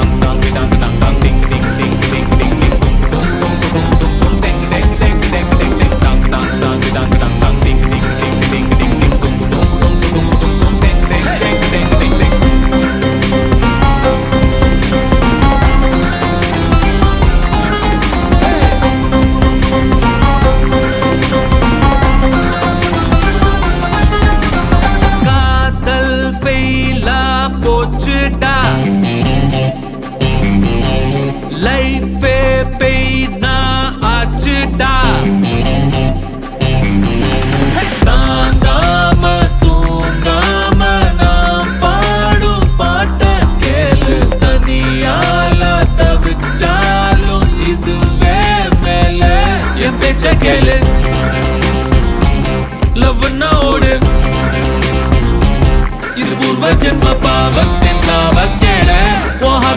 dance, dance, we dance, dance. லைஃபே பெய்னா ஆச்சுடா. தாங்காம தூங்காம நான் பாடும் பாட்ட கேளு. தனியால தவிச்சாலும் இதுவே மேல. என் பேச்ச கேளு. லவ்னா ஓடு. இது பூர்வ ஜென்ம பாவத்தின் லாபத்தின்